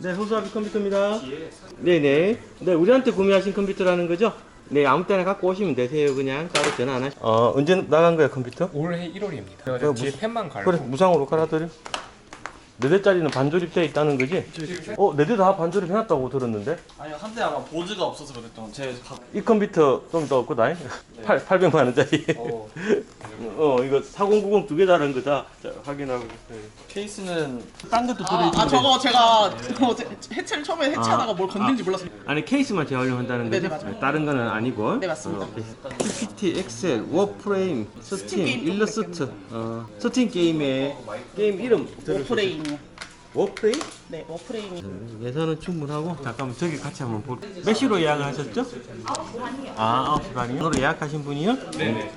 네, 호수아비 컴퓨터입니다. 네네. 네, 우리한테 구매하신 컴퓨터라는 거죠? 네, 아무 때나 갖고 오시면 되세요. 그냥 따로 전화 안 하시. 어, 언제 나간 거야 컴퓨터? 올해 1월입니다. 그거 그래서 뒤에 무슨- 펜만 갈고 그래, 무상으로 갈아드려. 네 대짜리는 반조립돼 있다는 거지? 어, 네 대 다 반조립 해놨다고 들었는데? 아니요 한때 아마 보즈가 없어서 그랬던 제 각... 이 컴퓨터 좀 더 없고 다잉? 8, 800만 원짜리. 어, 어, 이거 4090 두 개 다른 거다. 자, 확인하고 있어요. 케이스는 딴 것도 아, 들어있는데. 아 저거 제가 어, 제- 해체를 처음에 해체하다가 뭘 건드린지 몰랐어요. 아니 케이스만 재활용한다는 네? 네, 맞아요. 다른 거는 아니고. 네, 맞습니다. 어. PPT, 엑셀, 워프레임, 스팀, 일러스트. 어, 스팀 게임의 게임 이름. 워프레임이요. 워프레임? 네, 워프레임이. 예산은 충분하고 잠깐만 저기 같이 한번 볼. 몇 시로 예약하셨죠? 9시 반이요. 아, 9시 반이요? 오늘 예약하신 분이요? 네네.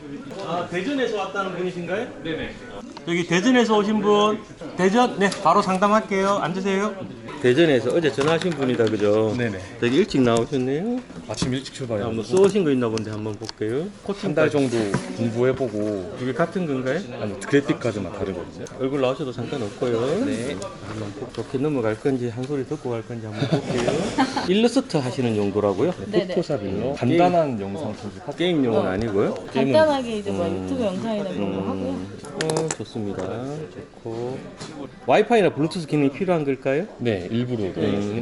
아, 대전에서 왔다는 분이신가요? 네네. 여기 대전에서 오신 분, 대전, 네, 바로 상담할게요. 앉으세요. 대전에서 어제 전화하신 분이다, 그죠? 네네. 되게 일찍 나오셨네요. 아침 일찍 출발해서 한번 써오신 거 있나 본데 한번 볼게요. 한 달 정도 공부해보고 이게 같은 건가요? 아니 그래픽 카드만 다르거든요. 얼굴 나오셔도 상관없고요. 네. 한번 꼭 좋게 넘어갈 건지 한 소리 듣고 갈 건지 한번 볼게요. 일러스트 하시는 정도라고요? 네네. 포토샵 일러 간단한 영상 편집 하 게임용은 아니고요. 간단하게 이제 뭐 유튜브 영상이나 그런 거 하고요. 어, 좋습니다. 좋고. 와이파이나 블루투스 기능이 필요한 걸까요? 네 일부러 음,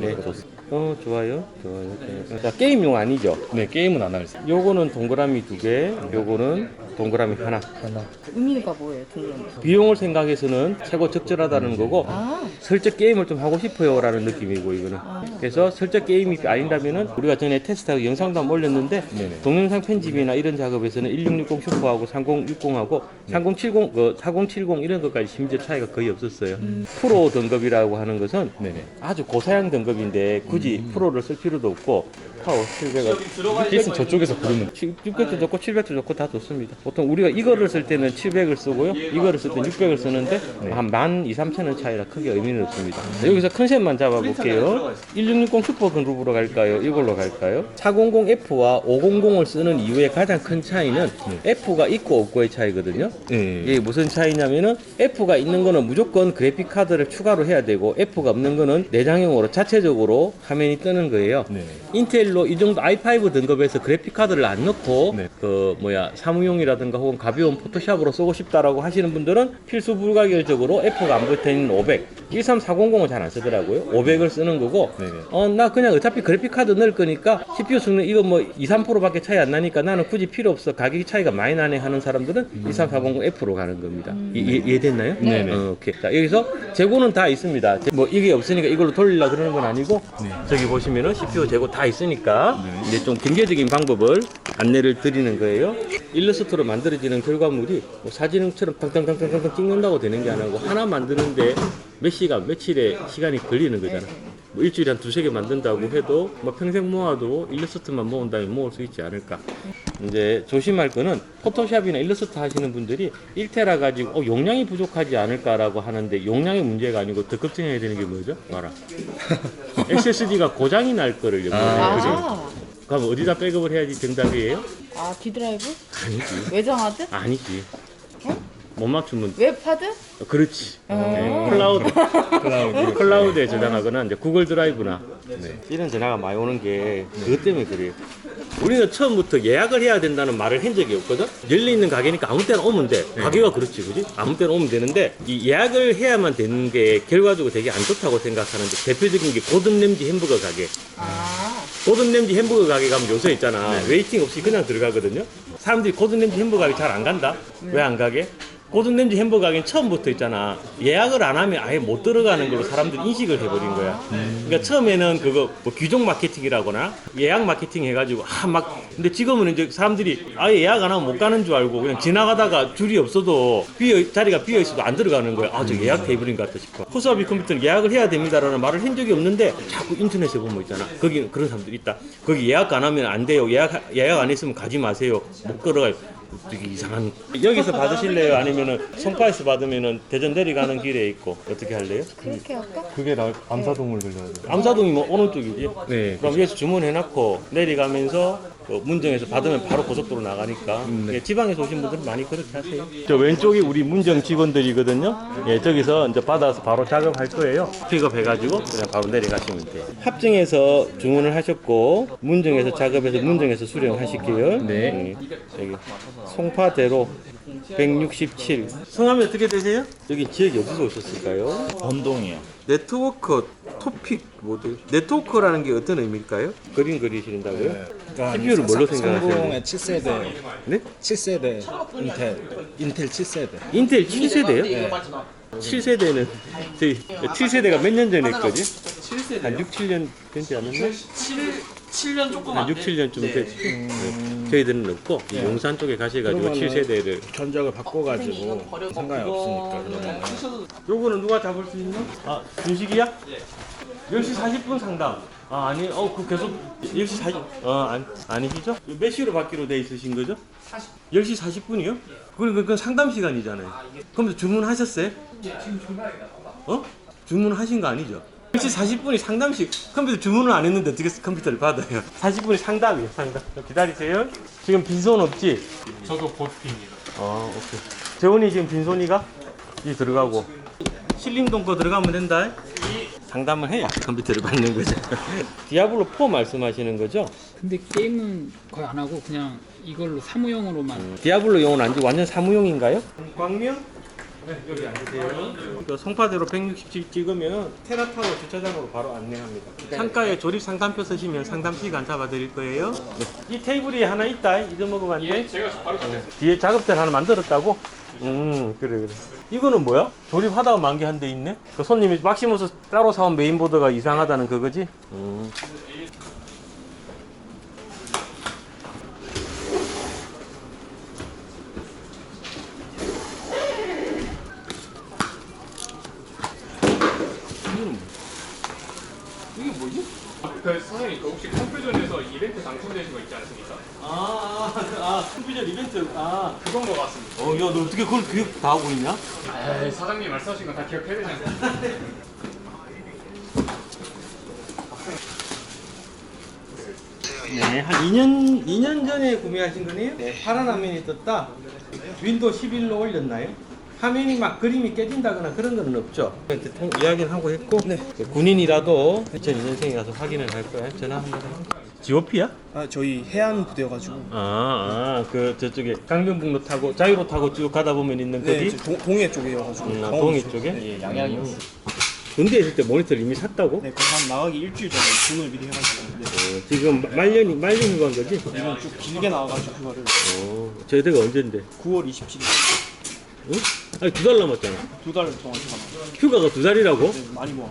네, 좋습니다. 어, 좋아요. 좋아요. 네. 자, 게임용 아니죠? 네 게임은 안 할지 요거는 동그라미 두 개, 요거는 동그라미 하나. 하나 의미가 뭐예요, 등록? 비용을 생각해서는 최고 적절하다는 거고, 아, 설적 게임을 좀 하고 싶어요 라는 느낌이고 이거는 그래서 설적 게임이 아닌다면은 우리가 전에 테스트하고 영상도 한번 올렸는데 네네. 동영상 편집이나 이런 작업에서는 1660 슈퍼하고 3060하고 3070, 그 4070 이런 것까지 심지어 차이가 거의 없었어요 프로 등급이라고 하는 것은 네네 아주 고사양 등급인데 굳이 프로를 쓸 필요도 없고 파워 700을 케이스 저쪽에서 고르면 600도 좋고 700도 좋고 다 좋습니다. 보통 우리가 이거를 쓸 때는 700을 쓰고요. 이거를 쓸 때는 600을 쓰는데 한만 2, 3천 원 차이라 크게 의미는 없습니다. 자, 여기서 컨셉만 잡아볼게요. 1660 슈퍼 그룹으로 갈까요? 이걸로 갈까요? 400F와 500을 쓰는 이유의 가장 큰 차이는 F가 있고 없고의 차이거든요. 네. 이게 무슨 차이냐면은 F가 있는 거는 무조건 그래픽 카드를 추가로 해야 되고 F가 없는 거는 내장형으로 자체적으로 화면이 뜨는 거예요. 네. 인텔로 이 정도 i5 등급에서 그래픽 카드를 안 넣고 네. 그 뭐야 사무용이라든가 혹은 가벼운 포토샵으로 쓰고 싶다라고 하시는 분들은 필수 불가결적으로 F가 안 붙어 있는 500, 13400은 잘 안 쓰더라고요. 500을 쓰는 거고 네네. 어나 그냥 어차피 그래픽 카드 넣을 거니까 CPU 성능 이거 뭐 2, 3%밖에 차이 안 나니까 나는 굳이 필요 없어 가격이 차이가 많이 나네 하는 사람들은 13400F로 가는 겁니다. 이, 이, 이해됐나요? 네 네. 어, 오케이. 자 여기서 재고는 다 있습니다. 뭐 이게 없으니까 이걸로 돌리려 그러는 건 아니고 저기 보시면은 CPU 재고 다 있으니까 이제 좀 경제적인 방법을 안내를 드리는 거예요. 일러스트로 만들어지는 결과물이 뭐 사진처럼 탕탕탕탕탕 찍는다고 되는 게 아니고 하나 만드는데 몇 시간, 며칠의 시간이 걸리는 거잖아. 뭐 일주일에 한 두세 개 만든다고 해도 뭐 평생 모아도 일러스트만 모은다면 모을 수 있지 않을까. 이제 조심할 거는 포토샵이나 일러스트 하시는 분들이 1테라 가지고 어, 용량이 부족하지 않을까라고 하는데 용량의 문제가 아니고 더 걱정해야 되는 게 뭐죠? 봐라. SSD가 고장이 날 거를 염두에 아, 그럼 어디다 백업을 해야지 정답이에요? 아, 디드라이브? 아니지. 외장하드? 아니지. 못 맞추면 웹하드? 어, 그렇지. 음. 네, 클라우드. 클라우드 클라우드에 저장하거나 이제 구글 드라이브나 네. 이런 전화가 많이 오는 게 그것 때문에 그래요. 우리는 처음부터 예약을 해야 된다는 말을 한 적이 없거든. 열려 있는 가게니까 아무 때나 오면 돼. 가게가 그렇지, 그지? 아무 때나 오면 되는데 이 예약을 해야만 되는 게 결과적으로 되게 안 좋다고 생각하는데 대표적인 게 고든 램지 햄버거 가게. 아, 고든 램지 햄버거 가게 가면 요새 있잖아. 웨이팅 없이 그냥 들어가거든요. 사람들이 고든 램지 햄버거 가게 잘 안 간다. 왜 안 가게? 고든 램지 햄버거 가게는 처음부터 있잖아. 예약을 안 하면 아예 못 들어가는 걸로 사람들이 인식을 해버린 거야. 그러니까 처음에는 그거 뭐 귀족 마케팅이라거나 예약 마케팅 해가지고 아 막 근데 지금은 이제 사람들이 아예 예약 안 하면 못 가는 줄 알고 그냥 지나가다가 줄이 없어도 비어 자리가 비어 있어도 안 들어가는 거야. 아 저 예약 테이블인 것 같다 싶어. 코스아비 컴퓨터는 예약을 해야 됩니다라는 말을 한 적이 없는데 자꾸 인터넷에 보면 있잖아. 거기 그런 사람들이 있다. 거기 예약 안 하면 안 돼요. 예약 예약 안 했으면 가지 마세요. 못 들어가요. 되게 이상한. 여기서 받으실래요? 아니면은 송파에서 받으면은 대전 내려가는 길에 있고 어떻게 할래요? 그렇게 할까? 그게 나 암사동을 들려야 돼. 암사동이 뭐 어느 쪽이지? 네. 그럼 여기서 주문해놓고 내려가면서 그 문정에서 받으면 바로 고속도로 나가니까 네. 예, 지방에서 오신 분들은 많이 그렇게 하세요. 저 왼쪽이 우리 문정 직원들이거든요. 예, 저기서 이제 받아서 바로 작업할 거예요. 픽업해가지고 그냥 바로 내려가시면 돼요. 합정에서 주문을 하셨고 문정에서 작업해서 문정에서 수령하실게요. 네. 음, 여기 송파대로 167. 성함이 어떻게 되세요? 여기 지역이 어디서 오셨을까요? 번동이요. 네트워크 토픽 모델 네트워크라는 게 어떤 의미일까요? 그림 그리신다고요? CPU를 뭘로 생각하세요? 성공의 7세대, 네? 7세대 인텔, 인텔 7세대. 인텔 7세대요? 7세대는 저희 7세대가 몇 년 전에 했거지? 7세대. 한 6, 7년 되지 않았나? 7, 7년 조금 한안 6, 돼. 7년쯤 네. 됐지. 네. 저희들은 없고 이 용산 쪽에 가셔가지고 그러면은 7세대를 견적을 바꿔가지고 상관이 없으니까 그러면 요거는 누가 잡을 수 있나? 아, 준식이야? 10시 40분 상담. 아, 아니, 어, 그 계속 10시 40, 어, 아니, 아니시죠? 몇 시로 받기로 돼 있으신 거죠? 10시 40분이요? 그건, 그건 상담 시간이잖아요. 그럼 주문하셨어요? 어? 주문하신 거 아니죠? 10시 40분이 상담식 컴퓨터 주문을 안 했는데 어떻게 컴퓨터를 받아요? 40분이 상담이에요, 상담. 기다리세요. 지금 빈손 없지? 저도 보트입니다. 아, 오케이. 재훈이 지금 빈손이가 이 들어가고 신림동 거 들어가면 된다. 상담을 해야 컴퓨터를 받는 거죠. 디아블로 4 말씀하시는 거죠? 근데 게임은 거의 안 하고 그냥 이걸로 사무용으로만 디아블로용은 아니고 완전 사무용인가요? 광명? 네, 여기 앉으세요. 그 송파대로 167 찍으면 테라타워 주차장으로 바로 안내합니다. 창가에 조립 상담표 쓰시면 상담 시간 잡아드릴 거예요. 이 테이블이 하나 있다. 잊어먹으면 안 돼? 제가 바로 뒤에 작업대 하나 만들었다고? 음, 그래, 그래. 이거는 뭐야? 조립하다가 만개 한대 있네? 그 손님이 막시무스 따로 사온 메인보드가 이상하다는 그거지? 음. 그 사장님 그 혹시 컴퓨전에서 이벤트 당첨되신 거 있지 않습니까? 아, 아, 아, 컴퓨터 이벤트. 아. 그건 거 같습니다. 어, 야, 너 어떻게 그걸 기억 다 하고 있냐? 에이, 사장님 말씀하신 거 다 기억해야 되지 않습니까? 네, 한 2년, 2년 전에 구매하신 거네요? 네. 파란 화면이 떴다. 윈도우 11로 올렸나요? 화면이 막 그림이 깨진다거나 그런 거는 없죠? 대충 이야기는 하고 했고, 그 군인이라도 2002년생이라서 확인을 할 거야. 전화 한번 해. GOP야? 아 저희 해안 부대여가지고 아, 아, 그 저쪽에 강변북로 타고 자유로 타고 쭉 가다 보면 있는 네, 거기? 저 동, 동해 쪽이어가지고 음, 아, 동해 쪽. 쪽에? 네, 양양이요. 군대에 있을 때 모니터를 이미 샀다고? 네, 그한 나가기 일주일 전에 주문을 미리 해가지고 네. 어, 지금 말년이 말년이 간 거지? 이건 쭉 길게 나와가지고 그거를 어, 저희가 언제인데? 9월 27일 응? 아니 두 달 남았잖아. 두 달 동안 제가 휴가가 두 달이라고? 네, 많이 모아.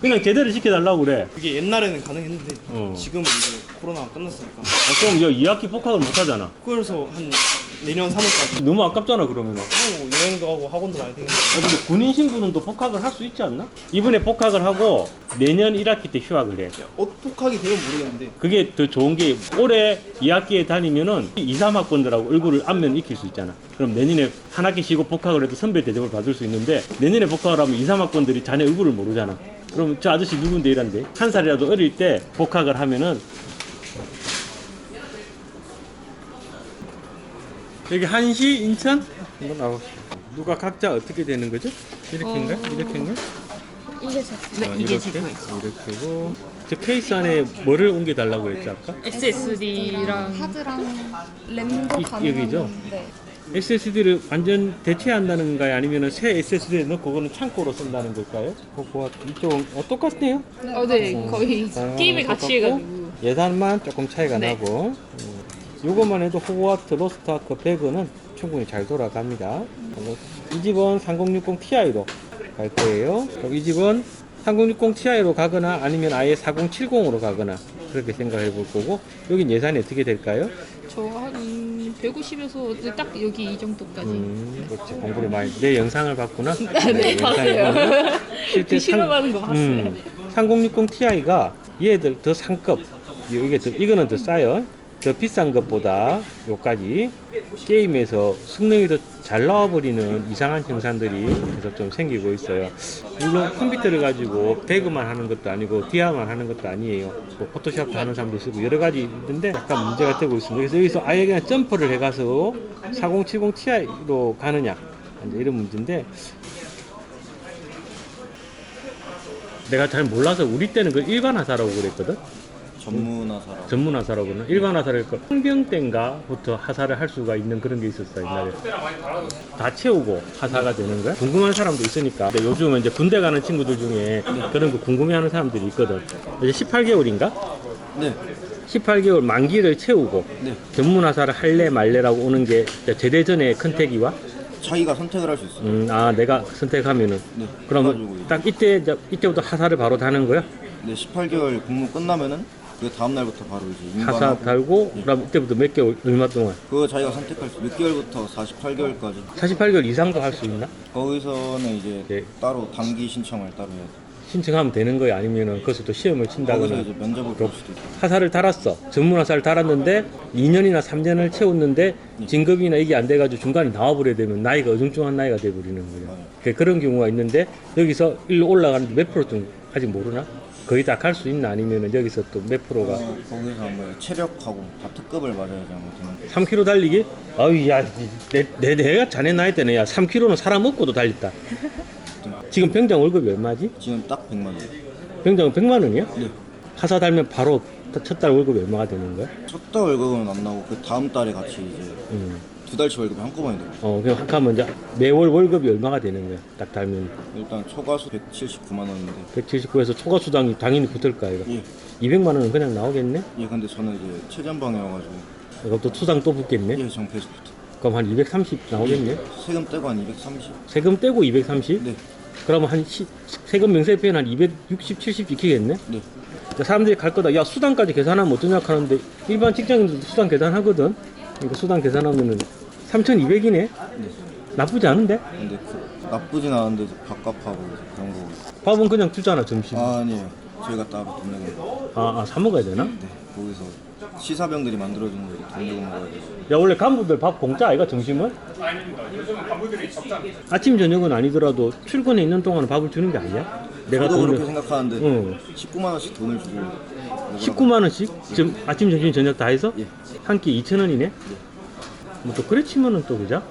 그냥 제대로 시켜달라고 그래. 그게 옛날에는 가능했는데 어. 지금은 이제 코로나가 끝났으니까 아, 그럼 여 2학기 복학을 못 하잖아. 그래서 한 내년 3월까지 너무 아깝잖아 그러면은. 뭐 여행도 하고 학원도 많이 다니고 아, 근데 군인 신분은 또 복학을 할 수 있지 않나? 이번에 복학을 하고 내년 1학기 때 휴학을 해. 어떡하게 되면 모르겠는데 그게 더 좋은 게 올해 2학기에 다니면은 2, 3학번들하고 얼굴을 안면 익힐 수 있잖아. 그럼 내년에 한 학기 쉬고 복학을 해도 선배 대접을 받을 수 있는데 내년에 복학을 하면 2, 3학번들이 자네 얼굴을 모르잖아. 그럼 저 아저씨 누군데 이란데 한 살이라도 어릴 때 복학을 하면은 여기 한시 인천 한번 나봅시다. 누가 각자 어떻게 되는 거죠? 이렇게인가? 이렇게인가? 이게 제 네, 이게 지금 이렇게고 저 케이스 안에 뭐를 옮겨 달라고 했죠 아까? SSD랑 하드랑 램도 이- 가능한 여기죠? 네. SSD를 완전 대체한다는 가요 아니면 새 SSD에 넣고 그거는 창고로 쓴다는 걸까요? 그거 이쪽은 어, 똑같네요. 어, 네. 거의 아, 게임을 같이 해가지고. 예산만 조금 차이가 네. 나고 음, 요것만 해도 호와트 로스트아크 배그는 충분히 잘 돌아갑니다. 이 집은 3060 Ti로 갈 거예요. 이 집은 3060 Ti로 가거나 아니면 아예 4070으로 가거나 그렇게 생각해 볼 거고 여긴 예산이 어떻게 될까요? 저 한 150에서 딱 여기 이 정도까지. 음, 그렇지 공부를 많이 내 영상을 봤구나. 네, 봤어요. 그 실험하는 거 봤어요. 음, 3060 Ti가 얘들 더 상급 이게 더, 이거는 더 싸요. 더 비싼 것보다 요까지 게임에서 성능이 더 잘 나와버리는 이상한 형상들이 계속 좀 생기고 있어요. 물론 컴퓨터를 가지고 배그만 하는 것도 아니고 디아만 하는 것도 아니에요. 뭐 포토샵도 하는 사람도 있고 여러 가지 있는데 약간 문제가 되고 있습니다. 그래서 여기서 아예 그냥 점프를 해가서 4070 Ti로 가느냐 이런 문제인데 내가 잘 몰라서 우리 때는 그 일반 화사라고 그랬거든. 전문화사라고. 전문 화사라고 그러나 일반 화사를 그 항병 때인가부터 하사를 할 수가 있는 그런 게 있었어 옛날에 다 채우고 하사가 되는 거야 궁금한 사람도 있으니까 근데 요즘은 이제 군대 가는 친구들 중에 그런 거 궁금해하는 사람들이 있거든 이제 18개월인가 네. 18개월 만기를 채우고 네. 전문 화사를 할래 말래라고 오는 게 이제 제대 전에 컨택이와 자기가 선택을 할 수 있어요. 음, 아 내가 선택하면은 네. 그러면 그래가지고 딱 이때 이제 이때부터 하사를 바로 다는 거야 네, 18개월 근무 끝나면은 그 다음 날부터 바로 이제 하사 인관하고 달고 그럼 이때부터 몇 개월 얼마 동안 그거 자기가 선택할 수 6개월부터 48개월까지 48개월 이상도 할 수 있나? 거기서는 이제 네. 따로 단기 신청을 따로 해야 돼. 신청하면 되는 거야 아니면은 거기서 또 시험을 거기서 친다거나 이제 면접을 볼 수도 있고. 하사를 달았어 전문 하사를 달았는데 2년이나 3년을 채웠는데 진급이나 이게 안 돼가지고 중간에 나와버려야 되면 나이가 어중중한 나이가 돼버리는 거야 그- 그런 경우가 있는데 여기서 일로 올라가는데 몇 프로 좀 아직 모르나? 거의 다 갈 수 있나 아니면은 여기서 또 몇 프로가 어, 거기서 뭐 체력하고 다 특급을 맞아야지 아마 되는 거. 3km 달리기? 아유 야 내, 내, 내가 자네 나이 때는 야 3km는 사람 없고도 달렸다 지금 병장 월급이 얼마지? 지금 딱 100만 원. 병장은 100만 원이야? 네. 하사 달면 바로 첫 달 월급이 얼마가 되는 거야? 첫 달 월급은 안 나오고 그 다음 달에 같이 이제 음. 두 달치 월급이 한꺼번에 들어. 어, 그냥 하면 이제 매월 월급이 얼마가 되는 거야? 딱 달면 일단 초과수 179만 원인데. 179에서 초과 수당이 당연히 붙을 거야, 이거. 예. 200만 원은 그냥 나오겠네? 예, 근데 저는 이제 최전방이어가지고 그럼 또 수당 또 붙겠네? 예, 정폐수부터. 그럼 한 230 나오겠네? 세금 떼고 한 230. 세금 떼고 230? 네. 그러면 한 시- 세금 명세표에는 한 260, 70 찍히겠네? 네. 사람들이 갈 거다. 야, 수당까지 계산하면 어떠냐 하는데 일반 직장인들도 수당 계산하거든? 그러니까 수당 계산하면은 3,200이네? 네. 나쁘지 않은데? 근데 그, 나쁘진 않은데 밥값하고 그런 거. 밥은 그냥 주잖아, 점심. 아, 아니에요. 저희가 따로 돈 내고. 아, 아, 사 먹어야 되나? 네. 거기서 시사병들이 만들어주는 거돈 내고 먹어야 돼서. 야 원래 간부들 밥 공짜 아이가 점심은? 아닙니다. 요즘은 간부들이 적자. 아침 저녁은 아니더라도 출근에 있는 동안은 밥을 주는 게 아니야? 내가 저도 그렇게 돈을 생각하는데 응. 19만 원씩 돈을 주고 먹으라고. 19만 원씩 점, 아침 점심 저녁 다 해서 예. 한 끼 2천 원이네. 뭐 또 그래 치면은 또 그자?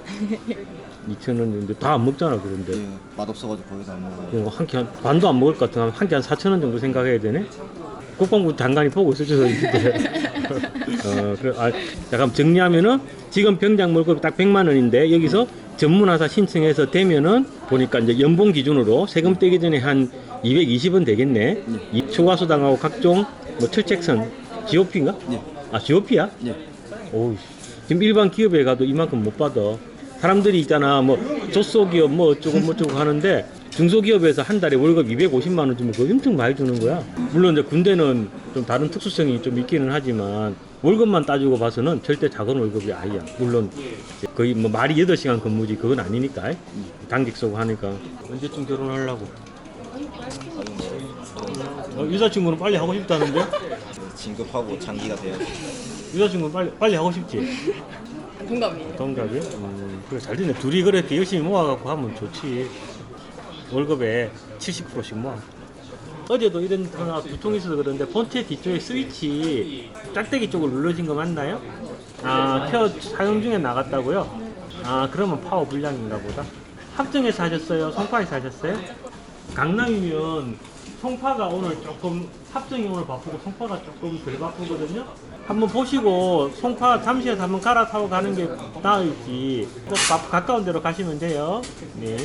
2천 원인데 다 안 먹잖아 그런데 예, 맛없어가지고 거기서 안 먹어요. 뭐 한끼 한 반도 안 먹을 것 같으면 한 끼 한 4천 원 정도 생각해야 되네. 국방부 장관이 보고 있을 줄 알았는데. 어, 그래, 아, 잠깐 정리하면은 지금 병장 월급이 딱 100만 원인데 여기서 전문화사 신청해서 되면은 보니까 이제 연봉 기준으로 세금 떼기 전에 한 220원 되겠네. 이 초과 수당하고 각종 뭐 철책선 GOP인가? 예. 아 GOP야? 예. 오우 지금 일반 기업에 가도 이만큼 못 받아. 사람들이 있잖아 뭐 조소기업 뭐 어쩌고 뭐 어쩌고 하는데 중소기업에서 한 달에 월급 250만 원 주면 그거 엄청 많이 주는 거야. 물론 이제 군대는 좀 다른 특수성이 좀 있기는 하지만 월급만 따지고 봐서는 절대 작은 월급이 아니야. 물론 이제 거의 뭐 말이 8시간 근무지 그건 아니니까. 당직 쓰고 하니까. 언제쯤 결혼하려고? 어, 여자친구는 빨리 하고 싶다는데? 진급하고 장기가 돼야지. 여자친구는 빨리, 빨리 하고 싶지? 동감이에요. 동갑이? 음, 그래, 잘 됐네. 둘이 그렇게 열심히 모아갖고 하면 좋지. 월급에 70%씩 모아. 어제도 이런 하나 두통 있어서 그런데 본체 뒤쪽에 스위치 짝대기 쪽을 눌러진 거 맞나요? 아, 켜 사용 중에 나갔다고요? 아, 그러면 파워 불량인가 보다. 합정에서 하셨어요? 송파에서 하셨어요? 강남이면 송파가 오늘 조금 합정이 오늘 바쁘고 송파가 조금 덜 바쁘거든요. 한번 보시고 송파 잠시에서 한번 갈아타고 가는 게 나을지 꼭 가, 가까운 데로 가시면 돼요. 네, 네.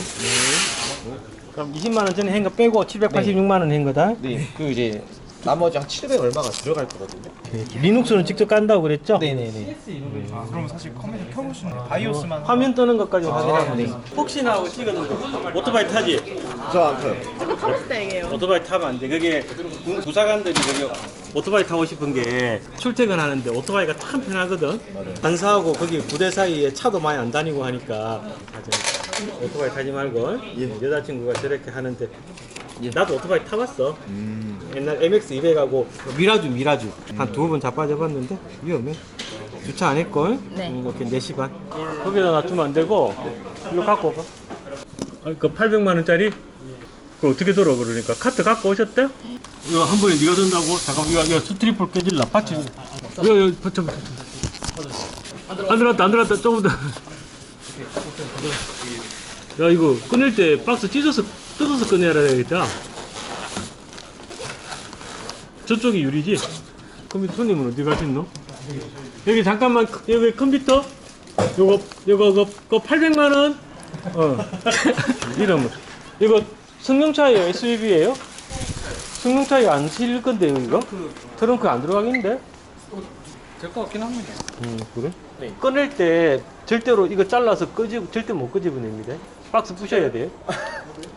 그럼 20만 원 전에 한 거 빼고 786만 원 한 거다. 네, 그 이제 나머지 한 700 얼마가 들어갈 거거든요. 리눅스는 직접 깐다고 그랬죠? 네네네. 그럼 사실 컴퓨터 켜보시는 바이오스만 화면 뜨는 것까지 확인하고 네. 혹시나 하고 찍어둔 거 오토바이 타지? 저안 타요. 탔을 때 얘기해요. 오토바이 타면 안 돼. 그게 부- 부사관들이 그게 오토바이 타고 싶은 게 출퇴근하는데 오토바이가 참 편하거든. 반사하고 거기 부대 사이에 차도 많이 안 다니고 하니까 맞아. 오토바이 타지 말고 여자친구가 저렇게 하는데 나도 오토바이 타봤어. 옛날 MX 200하고 미라주 미라주 한 두 번 자빠져봤는데 위험해. 주차 안 했걸? 네. 음, 이렇게 4시 반. 거기다 놔두면 안 되고 이거 갖고 와봐. 아, 그 800만 원짜리? 그 어떻게 들어 그러니까 카트 갖고 오셨대? 이거 한 번에 네가 든다고? 잠깐 이거 이거 스트리플 깨질라 파츠. 이거 이거 버텨. 안 들어갔다 안 들어갔다 조금 더. 야 이거 꺼낼 때 박스 찢어서 뜯어서 꺼내야 되겠다. 저쪽이 유리지? 컴퓨터 손님은 어디 가셨노? 여기 잠깐만 여기 컴퓨터 요거 요거 그, 그 800만 원. 어. 이름은 이거 승용차예요, SUV예요? 승용차에 안 실릴 건데요, 이거? 트렁크 안 들어가겠는데? 될 것 같긴 합니다. 음, 그래? 꺼낼 때 절대로 이거 잘라서 끄집 절대 못 끄집어냅니다. 박스 부셔야 돼요.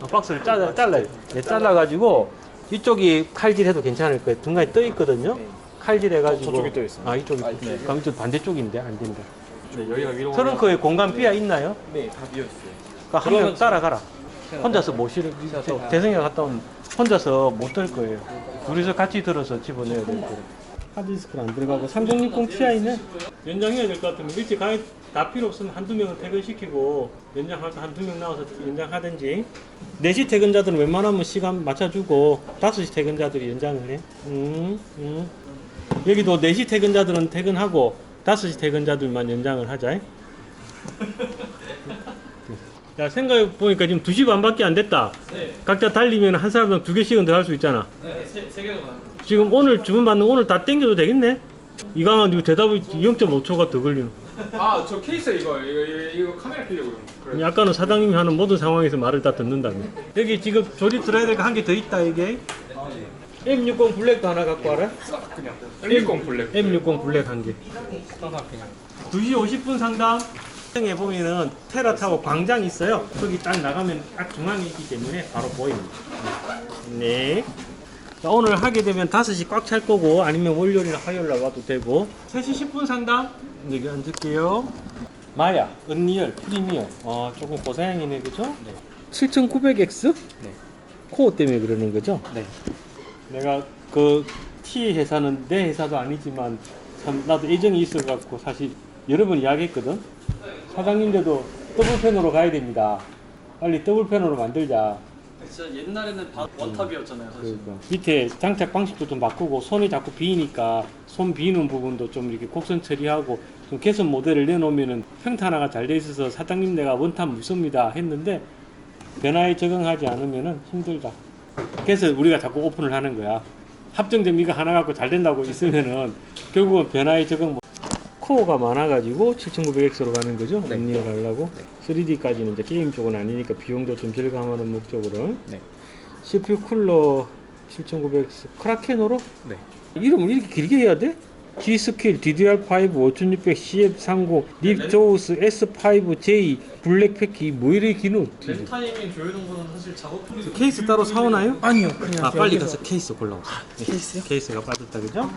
어, 박스를 잘라 잘라요. 네, 잘라가지고 이쪽이 칼질해도 괜찮을 거예요. 중간에 떠 있거든요. 칼질해가지고 저쪽이 떠 있어요. 아 이쪽이. 그럼 이쪽 반대쪽인데 안 된다. 네, 여기가 위로 트렁크에 공간 비어 있나요? 네, 다 비었어요. 그러니까 한명 따라가라. 혼자서 못 실을 재성이가 갔다 오면 혼자서 못 들 거예요. 둘이서 같이 들어서 집어넣어야 될 거예요. 하드디스크는 안 들어가고 3060 Ti는 연장해야 될 것 같으면 일찍 가야 다 필요 없으면 한두 명은 퇴근시키고 연장할 때 한두 명 나와서 연장하든지 4시 퇴근자들은 웬만하면 시간 맞춰주고 5시 퇴근자들이 연장을 해. 음, 음. 여기도 4시 퇴근자들은 퇴근하고 5시 퇴근자들만 연장을 하자. 야 생각해 보니까 지금 2시 반밖에 안 됐다. 각자 달리면 한 사람당 두 개씩은 더 할 수 있잖아. 네, 세, 세 개가 많아요. 지금 오늘 주문 받는 거 오늘 다 땡겨도 되겠네. 이강한 이거 대답이 0.5초가 더 걸리는. 아, 저 케이스 이거 이거 이거, 이거 카메라 끼려고요. 그래. 아까는 사장님이 하는 모든 상황에서 말을 다 듣는다며. 여기 지금 조립 드라이버가 한 개 더 있다 이게. M60 블랙도 하나 갖고 와라. 그냥 M60 블랙. M60 블랙 한 개. 2시 50분 상담. 에 보면은 테라 타워 광장 있어요. 거기 딱 나가면 딱 중앙에 있기 때문에 바로 보입니다. 네. 자, 오늘 하게 되면 5시 꽉 찰 거고 아니면 월요일이나 화요일 날 와도 되고 3시 10분 상담 여기 앉을게요. 마야, 은리얼, 프리미엄. 아, 조금 고사양이네, 그죠? 네. 7900X? 네. 코어 때문에 그러는 거죠? 네. 내가 그 T 회사는 내 회사도 아니지만 참 나도 애정이 있어 갖고 사실 여러 번 이야기했거든. 사장님들도 더블펜으로 가야 됩니다. 빨리 더블펜으로 만들자. 진짜 옛날에는 다 원탑이었잖아요, 사실. 그러니까. 밑에 장착 방식도 좀 바꾸고 손이 자꾸 비니까 손 비는 부분도 좀 이렇게 곡선 처리하고 좀 개선 모델을 내놓으면은 평탄화가 잘 돼 있어서 사장님 내가 원탑 묻습니다 했는데 변화에 적응하지 않으면은 힘들다. 그래서 우리가 자꾸 오픈을 하는 거야. 합정점 이거 하나 갖고 잘 된다고 있으면은 결국은 변화에 적응 못. 코어가 많아가지고 7900X로 가는 거죠? 네. 하려고 3D까지는 이제 게임 쪽은 아니니까 비용도 좀 절감하는 목적으로 네. CPU 쿨러 7900X 크라켄으로? 네. 이름을 이렇게 길게 해야 돼? G스킬, DDR5, 5600, CF30, 립조우스, S5J, 블랙패키 뭐 이래 기는 어떻게 돼? 램타이밍 조여놓은 거는 사실 작업 케이스 따로 사오나요? 아니요 그냥 아 빨리 가서 케이스 골라오세요 케이스요? 케이스가 빠졌다 그죠?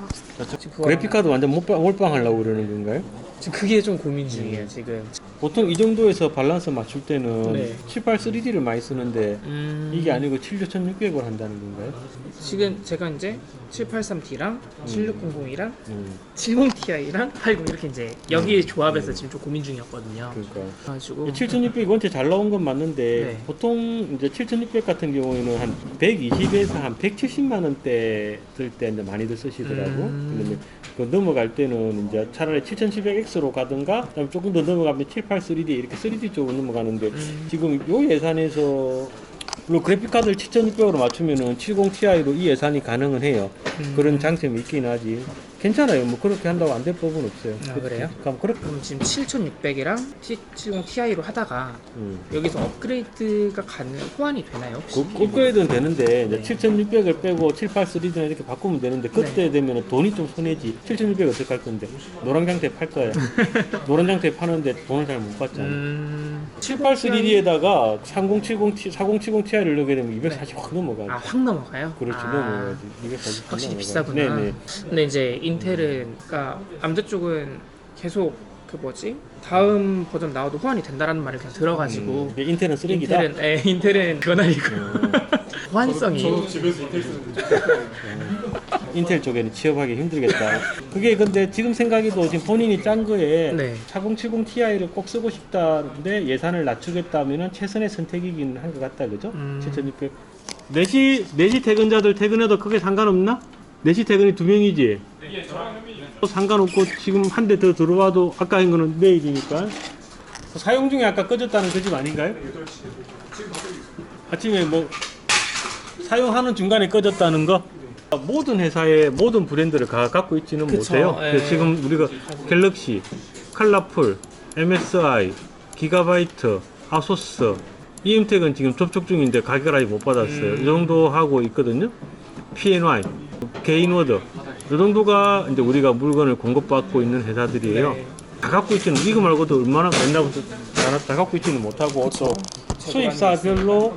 그래픽카드 완전 몰빵, 몰빵 하려고 그러는 건가요? 지금 그게 좀 고민 중이에요 지금 보통 이 정도에서 밸런스 맞출 때는 네. 78 3D를 많이 쓰는데 음... 이게 아니고 76600을 한다는 건가요? 지금 제가 이제 783T랑 7600이랑 음, 70Ti랑 80 이렇게 이제 여기 조합해서 지금 좀 고민 중이었거든요 그러니까 그래가지고 7600 원체 잘 나온 건 맞는데 네. 보통 이제 7600 같은 경우에는 한 120에서 한 170만 원대 쓸때 이제 많이들 쓰시더라고. 음. 그 넘어갈 때는 이제 차라리 7700X로 가든가 조금 더 넘어가면 78 3D 이렇게 3D 쪽으로 넘어가는데 음. 지금 요 예산에서 물론 그래픽 카드를 7600으로 맞추면은 70ti로 이 예산이 가능은 해요. 음. 그런 장점이 있긴 하지. 괜찮아요. 뭐 그렇게 한다고 안 될 법은 없어요. 아, 그래요? 그럼 그렇게 그럼 지금 7600이랑 70Ti로 하다가 음. 여기서 업그레이드가 가능 호환이 되나요 혹시? 그 업그레이드는 되는데 네. 이제 7600을 빼고 783D나 이렇게 바꾸면 되는데 그때 되면 돈이 좀 손해지 7600 어떻게 할 건데 노란 장대 팔 거야 노란 장대 파는데 돈을 잘 못 받잖아 음... 783D에다가 3070 4070 Ti를 넣게 되면 240확 넘어가지 아확 넘어가요? 그렇지 아, 넘어가지 240확 확실히 넘어가지. 비싸구나 네네 근데 이제 인텔은 그러니까 암드 쪽은 계속 그 뭐지 다음 버전 나와도 호환이 된다라는 말을 그냥 들어가지고 음, 인텔은 쓰레기다 인텔은 에 인텔은 그건 아니고 음. 호환성이 저도 집에서 인텔 쓰는데 인텔 쪽에는 취업하기 힘들겠다. 그게 근데 지금 생각해도 지금 본인이 짠 거에 네. 4070 Ti를 꼭 쓰고 싶다는데 예산을 낮추겠다면은 최선의 선택이긴 한 것 같다, 그죠? 음. 7600. 4시, 4시 퇴근자들 퇴근해도 크게 상관없나? 4시 퇴근이 두 명이지? 예 저랑 현민이 또 상관없고 지금 한 대 더 들어와도 아까 한 거는 내일이니까 사용 중에 아까 꺼졌다는 그 집 아닌가요? 아침에 뭐 사용하는 중간에 꺼졌다는 거 모든 회사의 모든 브랜드를 다 갖고 있지는 그쵸, 못해요. 예. 그래서 지금 우리가 갤럭시, 칼라풀, MSI, 기가바이트, 아소스, EM텍은 지금 접촉 중인데 가격을 아직 못 받았어요. 이 정도 하고 있거든요. PNY, 게인워드 이 정도가 이제 우리가 물건을 공급받고 있는 회사들이에요. 네. 다 갖고 있지는 이거 말고도 얼마나 옛날부터 다, 다 갖고 있지는 못하고 또 수입사별로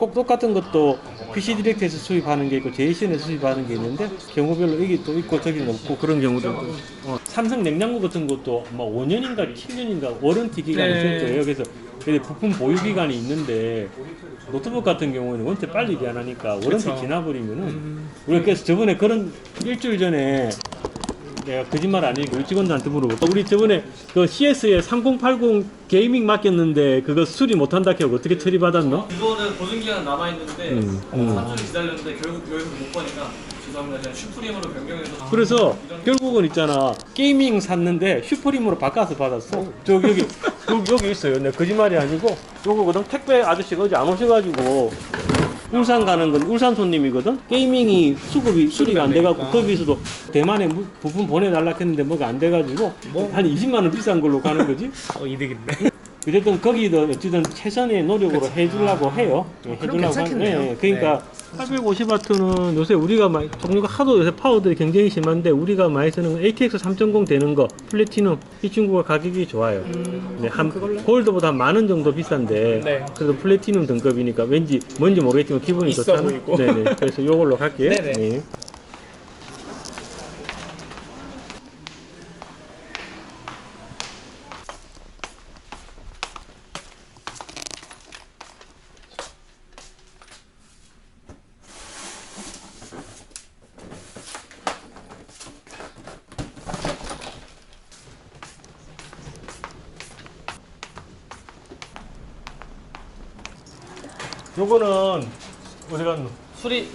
꼭 똑같은 것도 PC 디렉트에서 수입하는 게 있고 JCN에서 수입하는 게 있는데 경우별로 여기 또 있고 저기는 없고 그런 경우도 있고 어, 삼성 냉장고 같은 것도 아마 5년인가 7년인가 워런티 기간이 네. 있을 거예요. 그래서 근데 부품 보유 기간이 있는데 노트북 같은 경우에는 원체 빨리 리안하니까 워런티 그쵸. 지나버리면은 우리가 그래서 저번에 그런 일주일 전에 내가 거짓말 아니고 직원들한테 물어봤다. 우리 저번에 그 CS에 3080 게이밍 맡겼는데 그거 수리 못한다 해고 어떻게 처리받았노? 이거는 보증 기간 남아 있는데 음, 음. 하루 종일 기다렸는데 결국 여기서 못 보니까 죄송합니다. 그냥 슈프림으로 변경해서 그래서 결국은 있잖아 게이밍 샀는데 슈프림으로 바꿔서 받았어. 저기 여기 여기, 여기 있어요. 내 거짓말이 아니고 요거거든. 택배 아저씨가 어제 안 오셔가지고 울산 가는 건 울산 손님이거든. 게이밍이 수급이 수리가 안 돼갖고 거기서도 대만에 무- 부품 보내달라 했는데 뭐가 안 돼가지고 한 20만 원 비싼 걸로 가는 거지. 어, 이득인데. 어쨌든 거기도 어쨌든 최선의 노력으로 해주려고 해요. 예, 해주려고 괜찮겠네요. 하는- 예, 그러니까 850W는 요새 우리가 많이 종류가 하도 요새 파워들이 굉장히 심한데 우리가 많이 쓰는 건 ATX 3.0 되는 거 플래티넘 이 친구가 가격이 좋아요. 네, 한 골드보다 만원 정도 비싼데 네. 그래도 플래티넘 등급이니까 왠지 뭔지 모르겠지만 기분이. 보이고. 네네. 그래서 요걸로 갈게요. 네네. 네. 요거는 어디 갔노?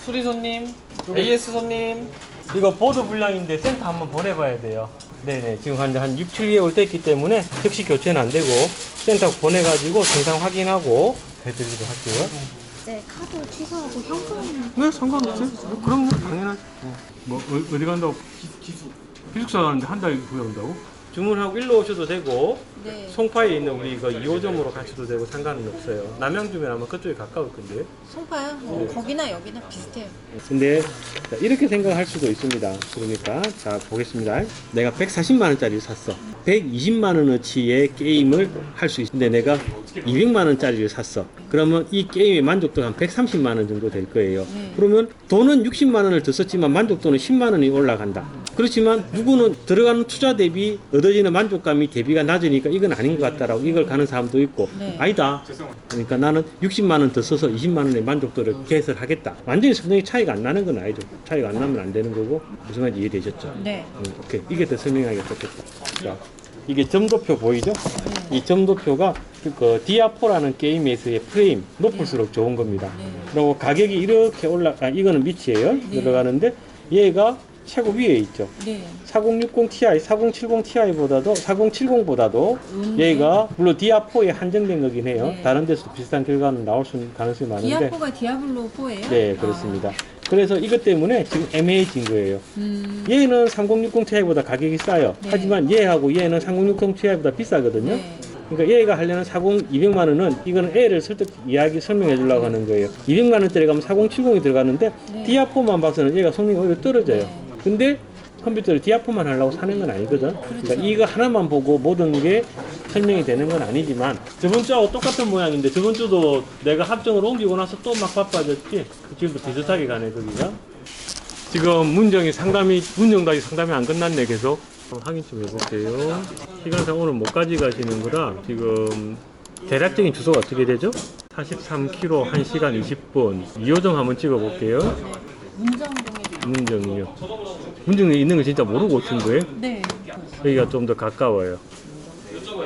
수리 손님, AS 손님. 이거 보드 불량인데 센터 한번 보내봐야 돼요. 네네. 지금 한, 한 6, 7개월 됐기 때문에 즉시 교체는 안 되고 센터 보내가지고 증상 확인하고 해드리도록 할게요. 네, 카드 취소하고 현금 네, 상관없어요. 그럼 당연하죠. 뭐, 어, 디 간다고? 기 숙. 기숙사 가는데 한달 후에 온다고? 주문하고 일로 오셔도 되고, 네. 송파에 있는 우리 이거 2호점으로 가셔도 되고 상관은 없어요. 남양주면 아마 그쪽에 가까울 건데요. 송파요? 뭐 거기나 여기나 비슷해요. 근데 자, 이렇게 생각할 수도 있습니다. 그러니까 자 보겠습니다. 내가 140만 원짜리를 샀어. 120만 원어치의 게임을 할 수 있는데 내가 200만 원짜리를 샀어. 그러면 이 게임의 만족도가 한 130만 원 정도 될 거예요. 네. 그러면 돈은 60만 원을 더 썼지만 만족도는 10만 원이 올라간다. 그렇지만 누구는 들어가는 투자 대비 얻 어지는 만족감이 대비가 낮으니까 이건 아닌 것 같다라고 이걸 가는 사람도 있고 네. 아니다. 그러니까 나는 60만 원 더 써서 20만 원의 만족도를 개설하겠다. 완전히 성능이 차이가 안 나는 건 아니죠. 차이가 안 나면 안 되는 거고 무슨 말인지 이해되셨죠? 네. 음, 오케이. 이게 더 설명하기 좋겠다. 자, 이게 점도표 보이죠? 이 점도표가 그 디아포라는 게임에서의 프레임 높을수록 좋은 겁니다. 그리고 가격이 이렇게 올라, 아, 이거는 밑이에요. 들어가는데 얘가 최고 위에 있죠. 네. 4060 Ti, 4070 Ti보다도 4070보다도 얘가 물론 디아4에 한정된 거긴 해요. 네. 다른 데서 비슷한 결과는 나올 수 있는 가능성이 많은데. 디아포가 디아블로 4예요? 네, 그렇습니다. 그래서 이것 때문에 지금 애매해진 거예요. 음. 얘는 3060 Ti보다 가격이 싸요. 네. 하지만 얘하고 얘는 3060 Ti보다 비싸거든요. 네. 그러니까 얘가 하려는 40 200만 원은 이거는 애를 설득 이야기 설명해 주려고 하는 거예요. 200만 원짜리 가면 4070이 들어가는데 네. 디아4만 봐서는 얘가 성능이 오히려 떨어져요. 네. 근데 컴퓨터를 디아4만 하려고 사는 건 아니거든. 그러니까 이거 하나만 보고 모든 게 설명이 되는 건 아니지만 저번 주하고 똑같은 모양인데 저번 주도 내가 합정을 옮기고 나서 또 막 바빠졌지. 지금도 비슷하게 가네 거기가. 지금 문정이 상담이 아직 상담이 안 끝났네 계속. 한번 확인 좀 해볼게요. 시간상 오늘 못 가져가시는 거라 지금 대략적인 주소가 어떻게 되죠? 43km 1시간 20분. 2호점 한번 찍어 볼게요. 문정 이요. 문정에 있는 거 진짜 모르고 오신 거예요? 네. 여기가 좀 더 가까워요.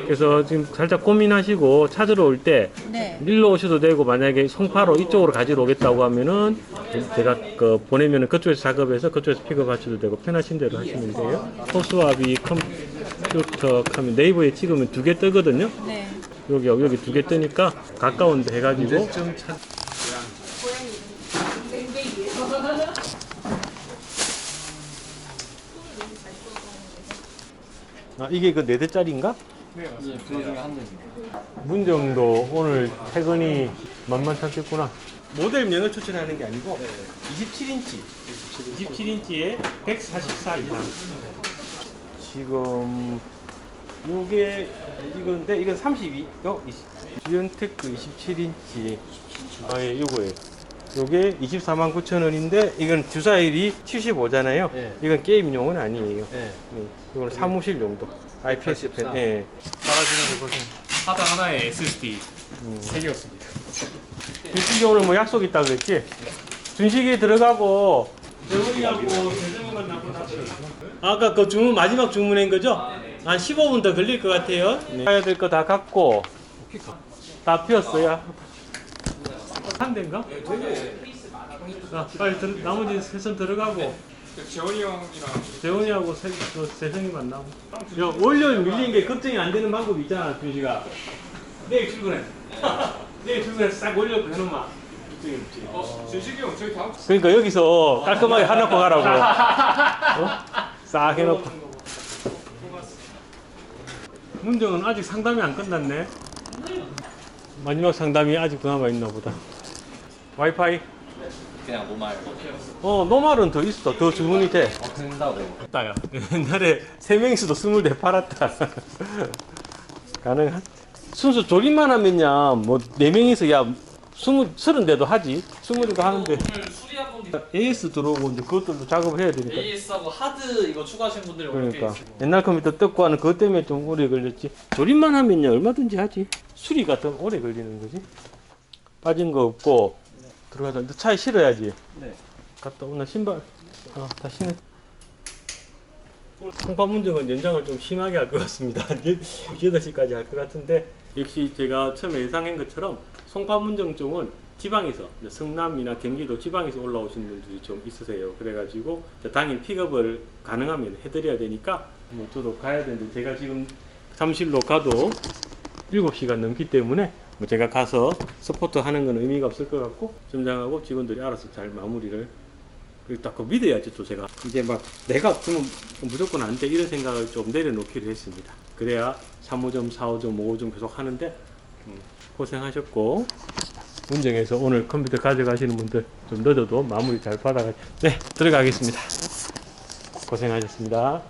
그래서 지금 살짝 고민하시고 찾으러 올 때 네. 일로 오셔도 되고 만약에 송파로 이쪽으로 가지러 오겠다고 하면은 제가 그 보내면은 그쪽에서 작업해서 그쪽에서 픽업하셔도 되고 편하신 대로 하시면 돼요. 호수아비 컴퓨터 하면 네이버에 찍으면 두 개 뜨거든요. 네. 여기 여기 두 개 뜨니까 가까운데 해가지고 아 이게 그 네 대짜리인가? 네, 그거 중에 한 대. 문정도 오늘 퇴근이 만만찮겠구나. 모델 면을 추천하는 게 아니고 27인치, 27인치에 144 이상. 지금 이게 이건데 이건 32, 어, 지연테크 27인치. 아, 예, 요거예요. 요게 24만 9천 원인데 이건 주사일이 75잖아요. 네. 이건 게임용은 아니에요. 네. 네, 이거는 사무실 용도. IPS 펜. 예. 따라주는 그것은 하드 하나에 SSD 음. 3개였습니다. 일주일 오늘 뭐 약속 있다 그랬지? 준식이 들어가고 대원이하고 대정만 남고 다 아까 그 주문 마지막 주문인 거죠? 한 15분 더 걸릴 것 같아요. 해야 될 거 다 갖고 다 피웠어요. 한 대인가? 자, 빨리 들, 나머지 세선 들어가고 재원이 형이랑 재원이하고 세, 저 세성이 만나고. 야, 월요일 밀린 게 걱정이 안 되는 방법이 있잖아, 준식아. 내일 출근해. 내일 출근해서 싹 올려고 해놓으면 걱정이 없지. 어, 준식이 형 저희 다음 주 그러니까 여기서 깔끔하게 해놓고 가라고. 어? 싹 해놓고. 문정은 아직 상담이 안 끝났네. 마지막 상담이 아직도 남아있나 보다. 와이파이? 그냥 노말 어, 노말은 더 있어. 더 주문이 돼. 어, 된다고 따요. 옛날에 세 명이서도 스물 대 팔았다. 가능한? 순수 조립만 하면야 뭐 네 명이서 야 스물 서른 대도 하지. 하는데 오늘 수리한 분들 AS 들어오고 이제 그것들도 작업을 해야 되니까. AS하고 하드 이거 추가하신 분들이 그러니까. 옛날 컴퓨터 뜯고 하는 그것 때문에 좀 오래 걸렸지. 조립만 하면야 얼마든지 하지. 수리가 더 오래 걸리는 거지. 빠진 거 없고 들어가자. 너 차에 실어야지. 네. 갔다 오나 신발. 아, 다 신어. 송파 문정은 연장을 좀 심하게 할 것 같습니다. 8시까지 할 것 같은데 역시 제가 처음에 예상한 것처럼 송파 문정 쪽은 지방에서 성남이나 경기도 지방에서 올라오신 분들이 좀 있으세요. 그래가지고 당일 픽업을 가능하면 해드려야 되니까 뭐 저도 가야 되는데 제가 지금 잠실로 가도 7시간 넘기 때문에 뭐 제가 가서 서포트 하는 건 의미가 없을 것 같고 점장하고 직원들이 알아서 잘 마무리를 그리고 딱그 믿어야지 또 제가 이제 막 내가 그러면 무조건 안 돼 이런 생각을 좀 내려놓기로 했습니다. 그래야 3호점, 4호점, 5호점 계속 하는데 음, 고생하셨고 운정에서 오늘 컴퓨터 가져가시는 분들 좀 늦어도 마무리 잘 받아가 네 들어가겠습니다. 고생하셨습니다.